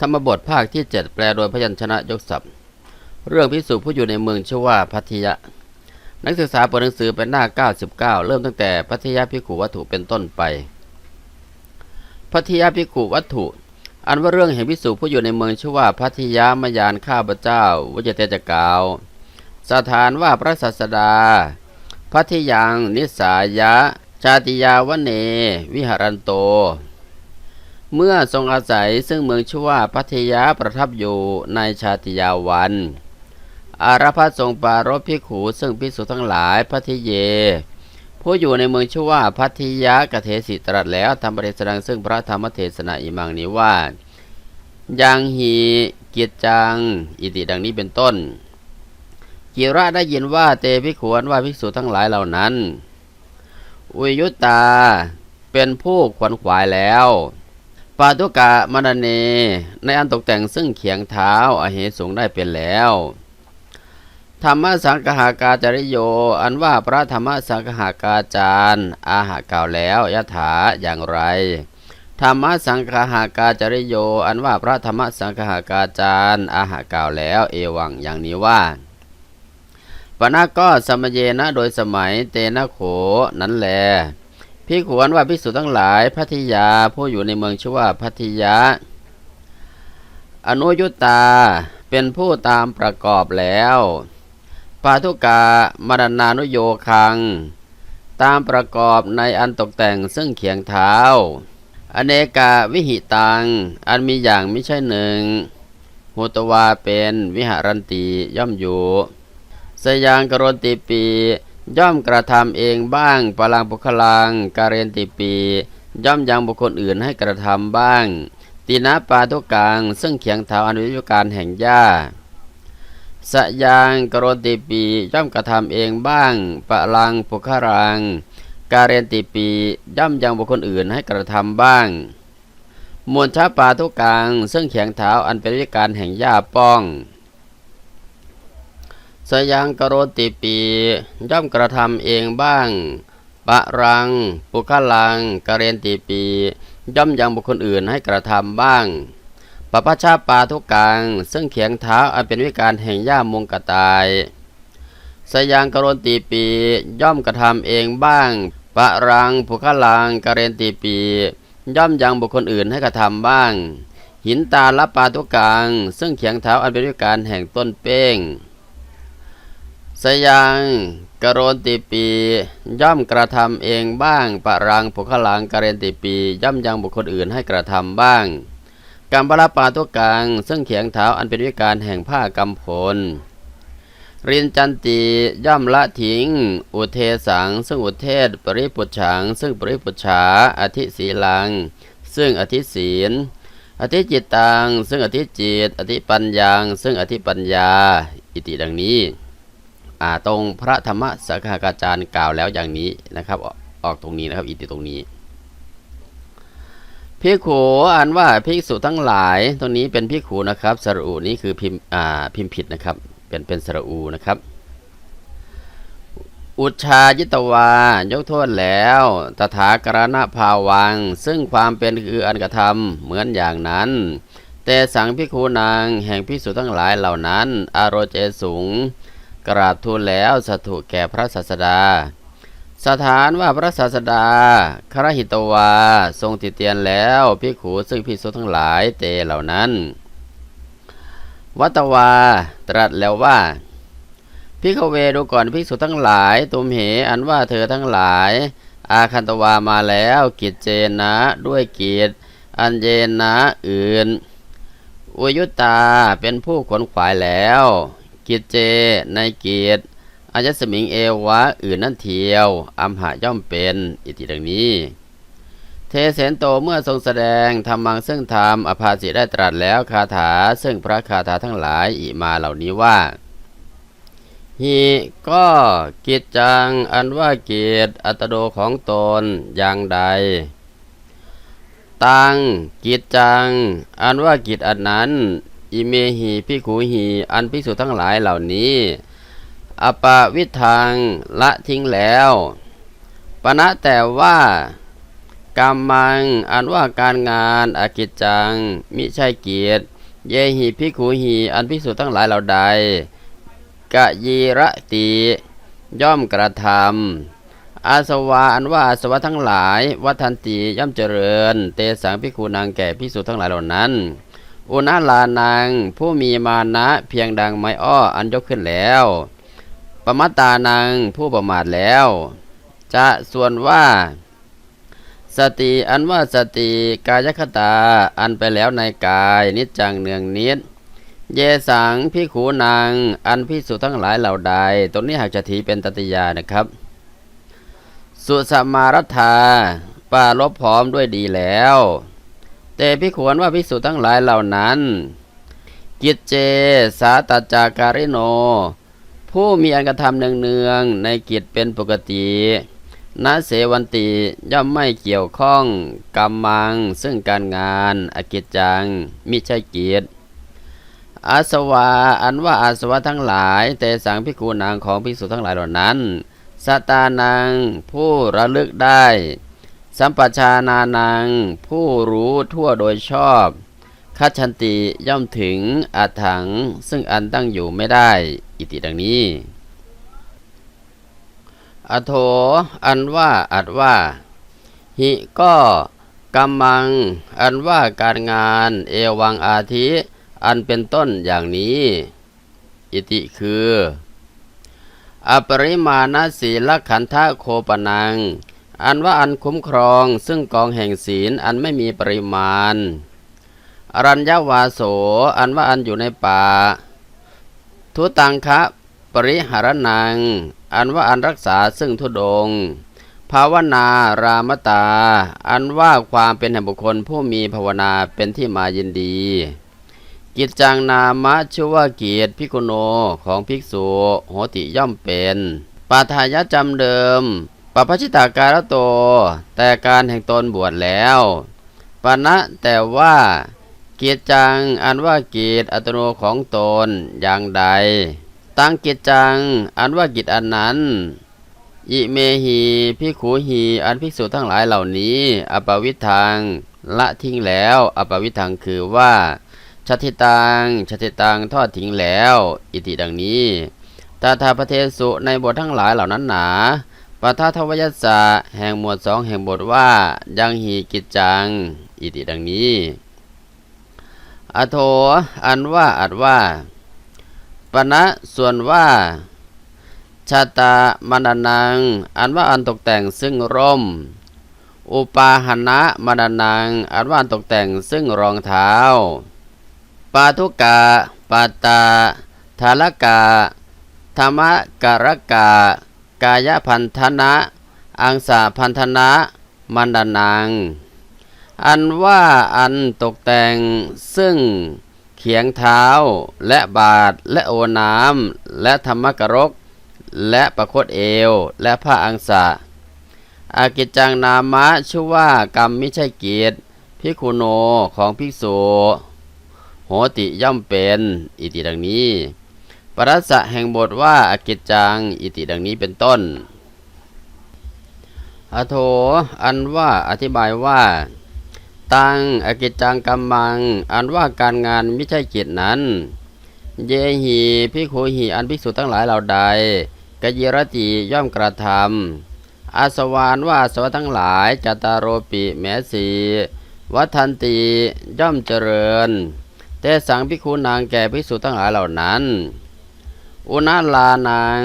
ธรรมบทภาคที่ 7 แปลโดยพยัญชนะยกศัพท์ เรื่องพิสูจผู้อยู่ในเมืองชื่อว่าพัทยะ นักศึกษาเปิดหนังสือเป็นหน้า 99 เริ่มตั้งแต่พัทยาพิกุวัตถุเป็นต้นไป พัทยาพิกุวัตถุ อันว่าเรื่องแห่งพิสูจผู้อยู่ในเมืองชื่อว่าพัทยามายานข้าพเจ้าวิจเตจกาว สถานว่าพระศาสดา พัทยังนิสายะ ชาติยาวเน วิหารันโต เมื่อทรงอาศัยซึ่งเมืองชื่อว่าพัทยาประทับอยู่ในชาติยาวัน อารพัสทรงปรารภพิกขูซึ่งพิสุทั้งหลายพัทเย ผู้อยู่ในเมืองชื่อว่าพัทยากเทศิตรัสแล้วทำประเทศดังซึ่งพระธรรมเทศนาอิมังนี้ว่ายังหีเกียรจัง อิติดังนี้เป็นต้น กิระได้ยินว่าเตพิขวนว่าภิกษุทั้งหลายเหล่านั้น อุยยุตตาเป็นผู้ขวนขวายแล้ว ปาตุกะมณเนในอันตกแต่งซึ่งเขียงเท้าอาเหสงได้เป็นแล้ว ธรรมสังหากาจริโย อันว่าพระธรรมสังหากาจารย์ อาหากล่าวแล้วยถาอย่างไร ธรรมสังหากาจริโย อันว่าพระธรรมสังหากาจารย์ อาหากล่าวแล้ว เอวังอย่างนี้ว่าปณะก็สมเยนะโดยสมัยเตนะโขนั้นแล พิขวนว่าพิสุทั้งหลายพัทยาผู้อยู่ในเมืองชื่อว่าพัทยา อนุยุตตาเป็นผู้ตามประกอบแล้วปาทุกามรณานุโยคัง ตามประกอบในอันตกแต่งซึ่งเขียงเท้า อเนกาวิหิตัง อันมีอย่างไม่ใช่หนึ่งหุตวาเป็นวิหารันติย่อมอยู่ สยางกรนติปี ย่อมกระทำเองบ้างปลังปุคลังการเรนติปี ย่อมยังบุคคลอื่นให้กระทำบ้าง ตีนาปาทุกังซึ่งเขียงเท้าอนุยุการแห่งหญ้าสยางกรนติปีย่อมกระทำเองบ้างปลังปุคลังการเรนติปีย่อมยังบุคคลอื่นให้กระทำบ้างมวลชาปาทุกังซึ่งเขียงเท้าอันเป็นวิการแห่งหญ้าป้อง สยังกโรติปีย่อมกระทำเองบ้าง ปะรัง ปุคลังกเรนติปี ย่อมยังบุคคลอื่นให้กระทำบ้างปปชาปาทุกัง ซึ่งเขียงเท้าอันเป็นวิการแห่งย่ามงกตาย สยังกโรติปี ย่อมกระทำเองบ้าง ปะรัง ปุคลังกเรนติปี ย่อมยังบุคคลอื่นให้กระทำบ้าง หินตาละปาทุกัง ซึ่งเขียงเท้าอันเป็นวิการแห่งต้นเป้ง ยังกรนติปี ย่อมกระทำเองบ้าง ปะรังผกลังกเรนติปี ย่อมยังบุคคลอื่นให้กระทำบ้างกัมปลาปาตุกังซึ่งเขียงเท้าอันเป็นวิการแห่งผ้ากำพลรินจันตีย่อมละถิงอุเทสัง ซึ่งอุเทศ ปริปุฉัง ซึ่งปริปุฉาอธิศีลัง ซึ่งอธิศีล อธิจิตตัง ซึ่งอธิจิต อธิปัญญัง ซึ่งอธิปัญญา อิติดังนี้ ตรงพระธรรมสังฆาจารย์กล่าวแล้วอย่างนี้นะครับออกอกตรงนี้นะครับ อิติตรงนี้พิกขูอ่านว่าภิกษุทั้งหลาย ตรงนี้เป็นพิกขูนะครับสระอูนี้คือพิมพ์พิมพ์ผิดนะครับ เป็นเป็นสระอูนะครับ อุชายิตวายกโทษแล้วตถากรณภาวัง ซึ่งความเป็นคืออันกระทำเหมือนอย่างนั้น แต่สังพิคูนางแห่งภิกษุทั้งหลายเหล่านั้น อารเจสูง กราบทูลแล้วสถุแก่พระศาสดา สถานว่าพระศาสดาครหิตวาทรงติเตียนแล้วพิขูซึ่งพิสุทั้งหลายเตเหล่านั้น วัตวาตรัสแล้วว่าพิกเวดูก่อนภิกษุทั้งหลายตุมเหอันว่าเธอทั้งหลาย อาคันตวามาแล้วกิจเจนะด้วยกิจอันเจนะอื่นอุยุตตาเป็นผู้ขนขวายแล้ว กิจเจ ในกิจอาจสมิงเอวะอื่นนั่นเทียว อัมหะย่อมเป็น อิติดังนี้ เทเสนโตเมื่อทรงแสดงธรรมังซึ่งธรรมอภาสิได้ตรัสแล้วคาถาซึ่งพระคาถาทั้งหลายอิมาเหล่านี้ว่าหิก็กิจจังอันว่ากิจอัตโดของตนอย่างใด ตังกิจจัง อันว่ากิจอันนั้น อิเมหีพิขูหีอันพิสุทั้งหลายเหล่านี้อปาวิทังละทิ้งแล้วปณะแต่ว่ากรรมังอันว่าการงานอากิจจัง มิใช่เกียรติ เยหิพิขุหีอันพิกษุทั้งหลายเหล่าใดกะยีระติย่อมกระทำอาสวะอันว่าอาสวะทั้งหลาย วัฏันติย่อมเจริญ เตสังพิกขุนางแก่พิกษุทั้งหลายเหล่านั้น อุณาลานางผู้มีมานะเพียงดังไม้อ้ออันยกขึ้นแล้วปมัตตานังผู้ประมาทแล้ว จะส่วนว่า สติอันว่าสติกายคตาอันไปแล้วในกายนิจจังเนืองนิด เยสังพิขูนางอันพิสุทั้งหลายเหล่าใด ตรงนี้หากจะถีเป็นตติยานะครับ สุสมารัฐาปาลบพร้อมด้วยดีแล้ว แต่พิขวนว่าพิสุทั้งหลายเหล่านั้น กิจเจ สาตจาการิโน ผู้มีอันกระทำเนืองๆในกิจเป็นปกตินาเสวันติย่อมไม่เกี่ยวข้องกรรมัง ซึ่งการงาน อกิจจัง มิใช่กิจอาสวะอันว่าอาสวะทั้งหลาย แต่สังพิกูนางของภิกษุทั้งหลายเหล่านั้นสตานังผู้ระลึกได้ สัมปชานานัง ผู้รู้ทั่วโดยชอบคัจฉันติย่อมถึงอาถัง ซึ่งอันตั้งอยู่ไม่ได้ อิติดังนี้ อโถ อันว่าอัดว่า หิก็กำมัง อันว่าการงาน เอวังอาทิ อันเป็นต้นอย่างนี้ อิติคือ อปริมาณศีลขันธโคปนัง อันว่าอันคุ้มครองซึ่งกองแห่งศีลอันไม่มีปริมาณ อรัญญาวาโส อันว่าอันอยู่ในป่า ทุตังคะปริหารนัง อันว่าอันรักษาซึ่งทุดง ภาวนารามตา อันว่าความเป็นแห่งบุคคลผู้มีภาวนาเป็นที่มายินดี กิจจังนามะชื่อว่าเกียรติพิกุโนของภิกษุโหติย่อมเป็นปาทายะจำเดิม ปปชิตาการโต แต่การแห่งตนบวชแล้วปณะแต่ว่าเกียรติจังอันว่าเกียรติอัตโนของตนอย่างใด ตั้งกิจจังอันว่ากิจอันนั้นอิเมหีพิขูหีอันภิกษุทั้งหลายเหล่านี้ อปวิทังละทิ้งแล้ว อปวิทังคือว่าชติตังชติตังทอดทิ้งแล้ว อิติดังนี้ตาทาประเทสุในบททั้งหลายเหล่านั้นหนา ปทาทวยัสสะแห่งหมวดสองแห่งบทว่ายังหีกิจจัง อิติดังนี้ อโถอันว่าอัดว่าปณะส่วนว่า ชาตามนานัง อันว่าอันตกแต่งซึ่งร่ม อุปาหณะมนานัง อันว่าอันตกแต่งซึ่งรองเท้า ปาทุกะปาตาทาลกะธรรมการกะ กายพันธนะ อังสาพันธนะมันดานัง อันว่าอันตกแต่งซึ่งเขียงเท้าและบาทและโอน้ำและธรรมกรก และประคตเอวและผ้าอังสะอากิจจังนามะชื่อว่ากรรมไม่ใช่กิจพิคุโนของภิกษุโหติย่อมเป็น อิติดังนี้ ปรัสสะแห่งบทว่าอากิจจัง อิติดังนี้เป็นต้น อโถ อันว่าอธิบายว่า ตังอกิจจังกรรมัง อันว่าการงานไม่ใช่กิจนั้น เยหีพิโคหีอันภิกษุทั้งหลายเหล่าใดกยิรติย่อมกระทำอาสวานว่าสวทั้งหลายจตารโรปิแมสีวัฏันติย่อมเจริญ แต่สังพิคูนางแก่ภิกษุทั้งหลายเหล่านั้น อุณาลานาง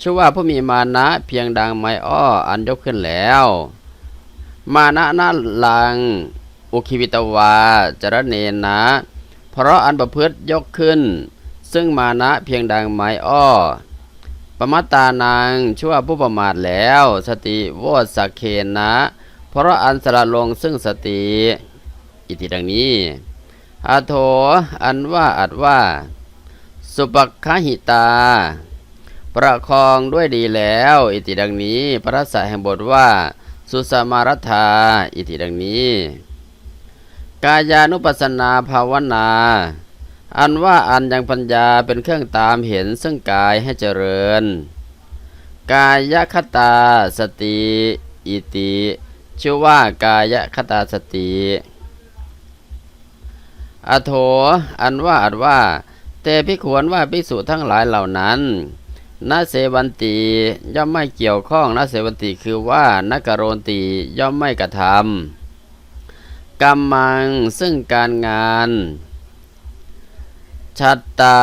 ชื่อว่าผู้มีมานะเพียงดังไม้อ้ออันยกขึ้นแล้ว มานะนาลัง อุคิวิตวาจรเนนะ เพราะอันประพฤติยกขึ้น ซึ่งมานะเพียงดังไม้อ้อปมัตานางชั่วผู้ประมาทแล้ว สติโวสักเคนนะ เพราะอันสละลงซึ่งสติ อิติดังนี้อาโถอันว่าอัดว่า สุปคหิตา ประคองด้วยดีแล้ว อิติดังนี้ พระสะแห่งบทว่า สุสมารัฐาอิติดังนี้ กายานุปัสนาภาวนา อันว่าอันยังปัญญาเป็นเครื่องตามเห็นซึ่งกายให้เจริญ กายคตาสติอิติชื่อว่ากายคตาสติ อโถ อันว่าอันว่า แต่พิขวนว่าภิกษุทั้งหลายเหล่านั้นนาเสวันติย่อมไม่เกี่ยวข้องนาเสวันติคือว่านักโรนติย่อมไม่กระทำกรรมังซึ่งการงานชัตตา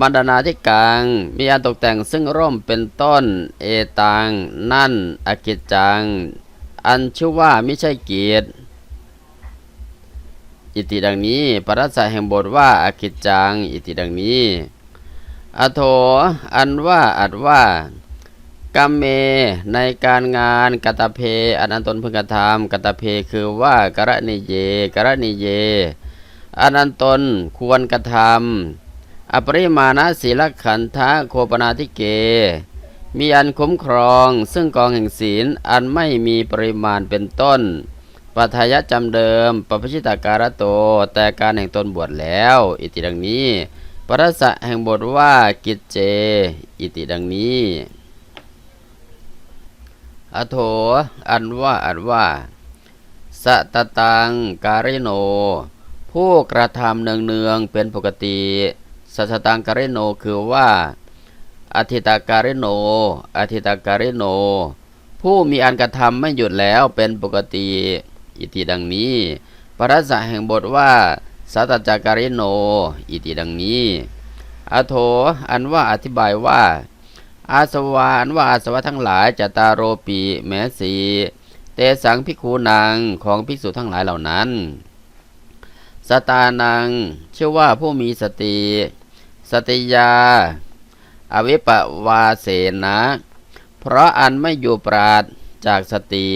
บรรดนาธิกังมีอันตกแต่งซึ่งร่มเป็นต้น เอตัง นั่น อกิจจัง อันชื่อว่าไม่ใช่เกียรต อิติดังนี้ ปรัสสะแห่งบทว่าอกิจจัง อิติดังนี้ อโถ อันว่าอัดว่ากรรมเม ในการงานกตเพอันอันตนพึงกระทำกตเพคือว่ากรณีเยกรณีเย อันอันตนควรกระทำอปริมาณศีลขันธะโคปนาทิเก มีอันคุ้มครองซึ่งกองแห่งศีลอันไม่มีปริมาณเป็นต้น ปัทายะจำเดิมปปชิตาการะโต แต่การแห่งตนบวชแล้ว อิติดังนี้ปรัสะแห่งบทว่ากิจเจ อิติดังนี้อโถ อันว่าอันว่าสะตะตังการิโน ผู้กระทำเนืองเนืองๆเป็นปกติสัสตังการิโนคือว่าอธิตาการิโนอธิตาการิโน ผู้มีอันกระทำไม่หยุดแล้วเป็นปกติ อิติดังนี้ปรัสสะแห่งบทว่าสัตจักการิโน อิติดังนี้ อโถ อันว่าอธิบายว่า อาสวะอันว่าอาสวะทั้งหลายจตารโรปีแมสีเตสังพิคูนางของภิกษุทั้งหลายเหล่านั้น สตานังเชื่อว่าผู้มีสติ สติยา อวิปวาเสนะ เพราะอันไม่อยู่ปราดจากสติ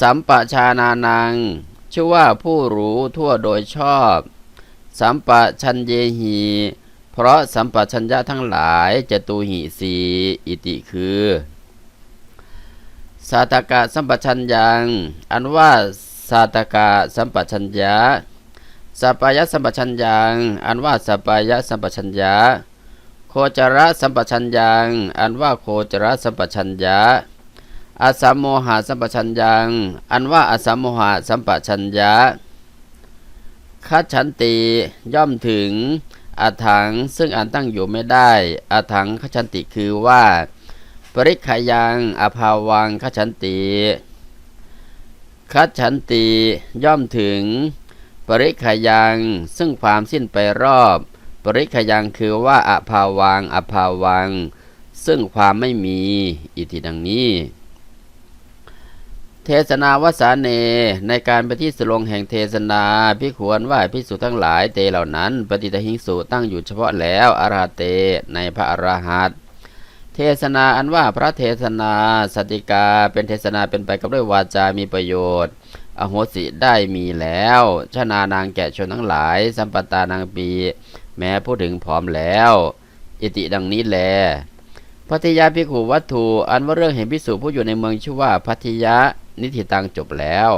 สัมปชานานัง ชื่อว่าผู้รู้ทั่วโดยชอบ สัมปชัญเยหี เพราะสัมปชัญญะทั้งหลายจตุหิสีอิติคือสาตกะสัมปชัญญัง อันว่าสาตกะสัมปชัญญะสัปายะสัมปชัญญัง อันว่าสัปายะสัมปชัญญะโคจระสัมปชัญญัง อันว่าโคจระสัมปชัญญะ อาสัมโมหะสัมปชัญญัง อันว่าอาสัมโมหะสัมปชัญญะคัจฉันติย่อมถึงอาถังซึ่งอันตั้งอยู่ไม่ได้อาถังคัจฉันติคือว่า ปริขยังอภาวังคัจฉันติคัจฉันติย่อมถึง ปริขยังซึ่งความสิ้นไปรอบ ปริขยังคือว่าอภาวังอภาวัง ซึ่งความไม่มี อิติดังนี้ เทศนาวสาเนในการไปที่สลงแห่งเทศนาพิขวนว่าพิสุทั้งหลายเตเหล่านั้น ปฏิทหิงสุตั้งอยู่เฉพาะแล้วอาราเตในพระอรหันตเทศนาอันว่าพระเทศนาสติกาเป็นเทศนาเป็นไปกับด้วยวาจามีประโยชน์ อโหสิได้มีแล้วชนานางแก่ชนทั้งหลาย สัมปตานางปี แม้พูดถึงพร้อมแล้ว อิติดังนี้แลพัทยาภิขุวัตถุอันว่าเรื่องเห็นพิสุผู้อยู่ในเมืองชื่อว่าพัทยา นิธิตังจบแล้ว